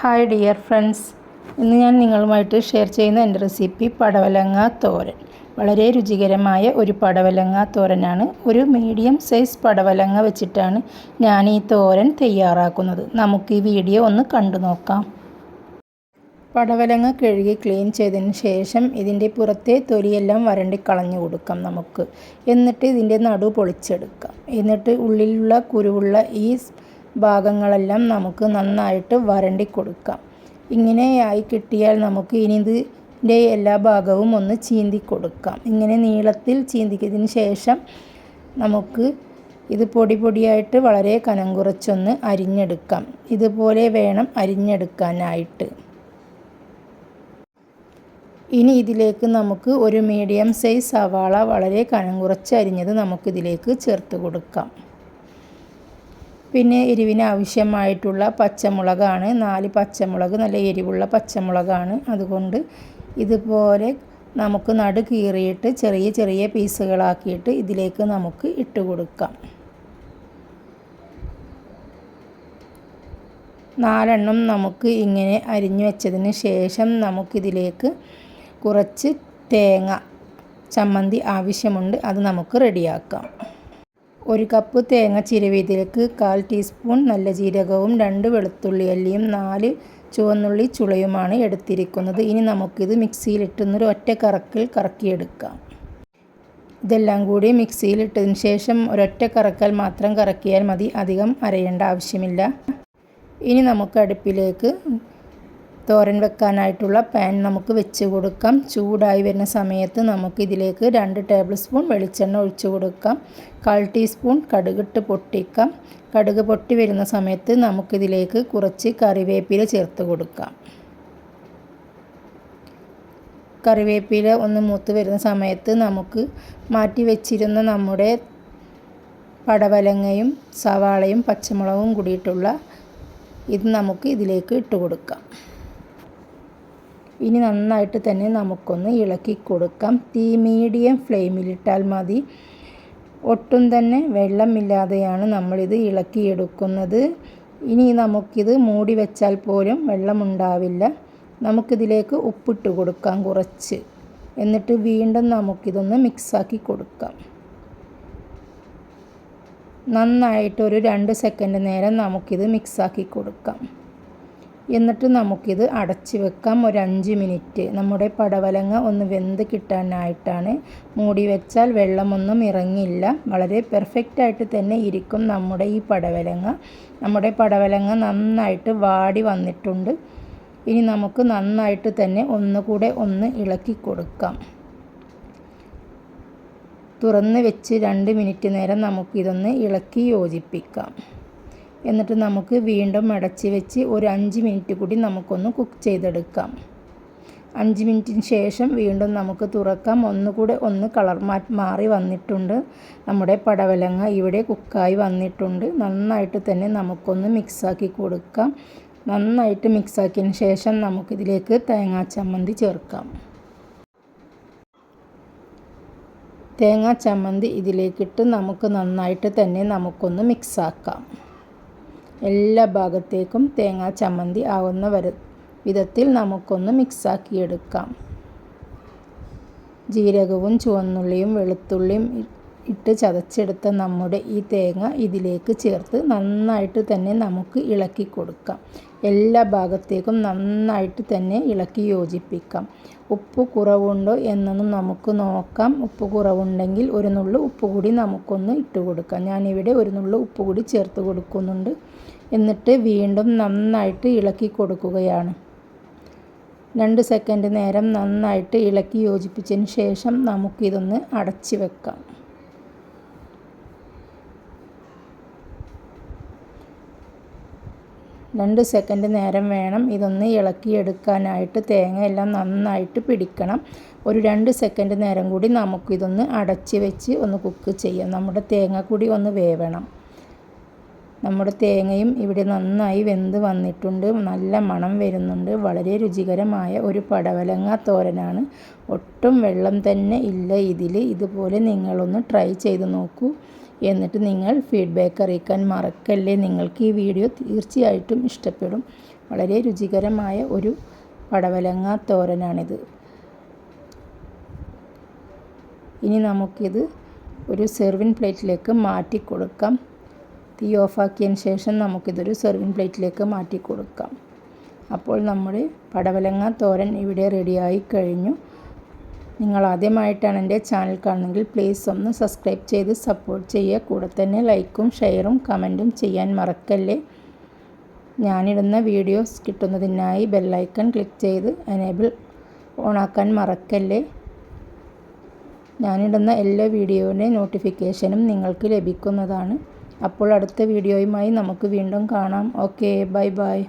Hi dear friends ഇന്ന് ഞാൻ നിങ്ങളുമായിട്ട് ഷെയർ ചെയ്യുന്ന എന്റെ റെസിപ്പി പടവലങ്ങ തോരൻ. വളരെ രുചികരമായ ഒരു പടവലങ്ങ തോരനാണ്. ഒരു മീഡിയം സൈസ് പടവലങ്ങ വെച്ചിട്ടാണ് ഞാൻ ഈ തോരൻ തയ്യാറാക്കുന്നത്. നമുക്ക് ഈ വീഡിയോ ഒന്ന് കണ്ടു നോക്കാം. പടവലങ്ങ കഴുകി ക്ലീൻ ചെയ്തതിന് ശേഷം ഇതിന്റെ പുറത്തെ തൊലിയെല്ലാം വരണ്ടി കളഞ്ഞു കൊടുക്കാം നമുക്ക്. എന്നിട്ട് ഇതിന്റെ നടു പൊളിച്ചെടുക്കാം. എന്നിട്ട് ഉള്ളിലുള്ള കുരുവുള്ള ഈ ഭാഗങ്ങളെല്ലാം നമുക്ക് നന്നായിട്ട് വരണ്ടി കൊടുക്കാം. ഇങ്ങനെയായി കിട്ടിയാൽ നമുക്ക് ഇനി ഇതിന്റെ എല്ലാ ഭാഗവും ഒന്ന് ചീന്തി കൊടുക്കാം. ഇങ്ങനെ നീളത്തിൽ ചീന്തിക്കതിന് ശേഷം നമുക്ക് ഇത് പൊടി പൊടിയായിട്ട് വളരെ കനം കുറച്ചൊന്ന് അരിഞ്ഞെടുക്കാം. ഇതുപോലെ വേണം അരിഞ്ഞെടുക്കാനായിട്ട്. ഇനി ഇതിലേക്ക് നമുക്ക് ഒരു മീഡിയം സൈസ് സവാള വളരെ കനം കുറച്ച് അരിഞ്ഞത് നമുക്കിതിലേക്ക് ചേർത്ത് കൊടുക്കാം. പിന്നെ എരിവിന് ആവശ്യമായിട്ടുള്ള പച്ചമുളകാണ്. നാല് പച്ചമുളക് നല്ല എരിവുള്ള പച്ചമുളകാണ്. അതുകൊണ്ട് ഇതുപോലെ നമുക്ക് നടു കീറിയിട്ട് ചെറിയ ചെറിയ പീസുകളാക്കിയിട്ട് ഇതിലേക്ക് നമുക്ക് ഇട്ട് കൊടുക്കാം. നാലെണ്ണം നമുക്ക് ഇങ്ങനെ അരിഞ്ഞു വെച്ചതിന് ശേഷം നമുക്കിതിലേക്ക് കുറച്ച് തേങ്ങ ചമ്മന്തി ആവശ്യമുണ്ട്. അത് നമുക്ക് റെഡിയാക്കാം. ഒരു കപ്പ് തേങ്ങ ചിരവിയതിലേക്ക് കാൽ ടീസ്പൂൺ നല്ല ജീരകവും രണ്ട് വെളുത്തുള്ളി അല്ലിയും നാല് ചുവന്നുള്ളി ചുളയുമാണ് എടുത്തിരിക്കുന്നത്. ഇനി നമുക്കിത് മിക്സിയിലിട്ടുന്നൊരു ഒറ്റ കറക്കിൽ കറക്കിയെടുക്കാം. ഇതെല്ലാം കൂടി മിക്സിയിലിട്ടതിന് ശേഷം ഒരൊറ്റ കറക്കൽ മാത്രം കറക്കിയാൽ മതി. അധികം അരയേണ്ട ആവശ്യമില്ല. ഇനി നമുക്ക് അടുപ്പിലേക്ക് തോരൻ വെക്കാനായിട്ടുള്ള പാൻ നമുക്ക് വെച്ച് കൊടുക്കാം. ചൂടായി വരുന്ന സമയത്ത് നമുക്ക് ഇതിലേക്ക് രണ്ട് ടേബിൾ സ്പൂൺ വെളിച്ചെണ്ണ ഒഴിച്ചു കൊടുക്കാം. കാൽ ടീസ്പൂൺ കടുകിട്ട് പൊട്ടിക്കാം. കടുക് പൊട്ടി വരുന്ന സമയത്ത് നമുക്കിതിലേക്ക് കുറച്ച് കറിവേപ്പില ചേർത്ത് കൊടുക്കാം. കറിവേപ്പില ഒന്ന് മൂത്ത് വരുന്ന സമയത്ത് നമുക്ക് മാറ്റി വെച്ചിരുന്ന നമ്മുടെ പടവലങ്ങയും സവാളയും പച്ചമുളകും കൂടിയിട്ടുള്ള ഇത് നമുക്ക് ഇതിലേക്ക് ഇട്ട് കൊടുക്കാം. ഇനി നന്നായിട്ട് തന്നെ നമുക്കൊന്ന് ഇളക്കി കൊടുക്കാം. തീ മീഡിയം ഫ്ലെയിമിലിട്ടാൽ മതി. ഒട്ടും തന്നെ വെള്ളമില്ലാതെയാണ് നമ്മളിത് ഇളക്കിയെടുക്കുന്നത്. ഇനി നമുക്കിത് മൂടി വെച്ചാൽ പോലും വെള്ളമുണ്ടാവില്ല. നമുക്കിതിലേക്ക് ഉപ്പിട്ട് കൊടുക്കാം കുറച്ച്. എന്നിട്ട് വീണ്ടും നമുക്കിതൊന്ന് മിക്സാക്കി കൊടുക്കാം. നന്നായിട്ട് ഒരു രണ്ട് സെക്കൻഡ് നേരം നമുക്കിത് മിക്സാക്കി കൊടുക്കാം. എന്നിട്ട് നമുക്കിത് അടച്ച് വെക്കാം. ഒരു അഞ്ച് മിനിറ്റ്. നമ്മുടെ പടവലങ്ങ ഒന്ന് വെന്ത് കിട്ടാനായിട്ടാണ്. മൂടി വെച്ചാൽ വെള്ളമൊന്നും ഇറങ്ങില്ല വളരെ പെർഫെക്റ്റായിട്ട് തന്നെ ഇരിക്കും നമ്മുടെ ഈ പടവലങ്ങ. നമ്മുടെ പടവലങ്ങ നന്നായിട്ട് വാടി വന്നിട്ടുണ്ട്. ഇനി നമുക്ക് നന്നായിട്ട് തന്നെ ഒന്നുകൂടെ ഒന്ന് ഇളക്കി കൊടുക്കാം. തുറന്ന് വെച്ച് രണ്ട് മിനിറ്റ് നേരം നമുക്കിതൊന്ന് ഇളക്കി യോജിപ്പിക്കാം. എന്നിട്ട് നമുക്ക് വീണ്ടും അടച്ച് വെച്ച് ഒരു അഞ്ച് മിനിറ്റ് കൂടി നമുക്കൊന്ന് കുക്ക് ചെയ്തെടുക്കാം. അഞ്ച് മിനിറ്റിന് ശേഷം വീണ്ടും നമുക്ക് തുറക്കാം. ഒന്നുകൂടെ ഒന്ന് കളർ മാറി വന്നിട്ടുണ്ട്. നമ്മുടെ പടവലങ്ങ ഇവിടെ കുക്കായി വന്നിട്ടുണ്ട്. നന്നായിട്ട് തന്നെ നമുക്കൊന്ന് മിക്സാക്കി കൊടുക്കാം. നന്നായിട്ട് മിക്സാക്കിയതിന് ശേഷം നമുക്കിതിലേക്ക് തേങ്ങാ ചമ്മന്തി ചേർക്കാം. തേങ്ങാ ചമ്മന്തി ഇതിലേക്കിട്ട് നമുക്ക് നന്നായിട്ട് തന്നെ നമുക്കൊന്ന് മിക്സാക്കാം. എല്ലാ ഭാഗത്തേക്കും തേങ്ങാ ചമ്മന്തി ആവുന്ന വര വിധത്തിൽ നമുക്കൊന്ന് മിക്സാക്കിയെടുക്കാം ജീരകവും ചുവന്നുള്ളിയും വെളുത്തുള്ളിയും ഇട്ട് ചതച്ചെടുത്ത നമ്മുടെ ഈ തേങ്ങ ഇതിലേക്ക് ചേർത്ത് നന്നായിട്ട് തന്നെ നമുക്ക് ഇളക്കി കൊടുക്കാം. എല്ലാ ഭാഗത്തേക്കും നന്നായിട്ട് തന്നെ ഇളക്കി യോജിപ്പിക്കാം. ഉപ്പ് കുറവുണ്ടോ എന്നൊന്നും നമുക്ക് നോക്കാം. ഉപ്പ് കുറവുണ്ടെങ്കിൽ ഒരു നുള്ളു ഉപ്പ് കൂടി നമുക്കൊന്ന് ഇട്ട് കൊടുക്കാം. ഞാനിവിടെ ഒരു നുള്ളു ഉപ്പ് കൂടി ചേർത്ത് കൊടുക്കുന്നുണ്ട്. എന്നിട്ട് വീണ്ടും നന്നായിട്ട് ഇളക്കി കൊടുക്കുകയാണ്. രണ്ട് സെക്കൻഡ് നേരം നന്നായിട്ട് ഇളക്കി യോജിപ്പിച്ചതിന് ശേഷം നമുക്കിതൊന്ന് അടച്ചു വെക്കാം. രണ്ട് സെക്കൻഡ് നേരം വേണം ഇതൊന്ന് ഇളക്കിയെടുക്കാനായിട്ട്. തേങ്ങ എല്ലാം നന്നായിട്ട് പിടിക്കണം. ഒരു രണ്ട് സെക്കൻഡ് നേരം കൂടി നമുക്കിതൊന്ന് അടച്ച് വെച്ച് ഒന്ന് കുക്ക് ചെയ്യാം. നമ്മുടെ തേങ്ങ കൂടി ഒന്ന് വേവണം. നമ്മുടെ തേങ്ങയും ഇവിടെ നന്നായി വെന്ത് വന്നിട്ടുണ്ട്. നല്ല മണം വരുന്നുണ്ട്. വളരെ രുചികരമായ ഒരു പടവലങ്ങ തോരനാണ്. ഒട്ടും വെള്ളം തന്നെ ഇല്ല ഇതിൽ ഇതുപോലെ നിങ്ങളൊന്ന് ട്രൈ ചെയ്ത് നോക്കൂ. എന്നിട്ട് നിങ്ങൾ ഫീഡ്ബാക്ക് അറിയിക്കാൻ മറക്കല്ലേ. നിങ്ങൾക്ക് ഈ വീഡിയോ തീർച്ചയായിട്ടും ഇഷ്ടപ്പെടും. വളരെ രുചികരമായ ഒരു പടവലങ്ങ തോരനാണിത്. ഇനി നമുക്കിത് ഒരു സെർവിങ് പ്ലേറ്റിലേക്ക് മാറ്റി കൊടുക്കാം തീ ഓഫാക്കിയതിന് ശേഷം നമുക്കിതൊരു സെർവിങ് പ്ലേറ്റിലേക്ക് മാറ്റി കൊടുക്കാം അപ്പോൾ നമ്മുടെ പടവലങ്ങ തോരൻ ഇവിടെ റെഡിയായി കഴിഞ്ഞു. നിങ്ങൾ ആദ്യമായിട്ടാണ് എന്റെ ചാനൽ കാണുന്നതെങ്കിൽ പ്ലീസ് ഒന്ന് സബ്സ്ക്രൈബ് ചെയ്ത് സപ്പോർട്ട് ചെയ്യുക. കൂടെ തന്നെ ലൈക്കും ഷെയറും കമന്റും ചെയ്യാൻ മറക്കല്ലേ? ഞാനിടുന്ന വീഡിയോസ് കിട്ടുന്നതിനായി ബെല്ലൈക്കൺ ക്ലിക്ക് ചെയ്ത് എനേബിൾ ഓണാക്കാൻ മറക്കല്ലേ? ഞാനിടുന്ന എല്ലാ വീഡിയോയുടെ നോട്ടിഫിക്കേഷനും നിങ്ങൾക്ക് ലഭിക്കുന്നതാണ്. അപ്പോൾ അടുത്ത വീഡിയോയുമായി നമുക്ക് വീണ്ടും കാണാം. Okay bye bye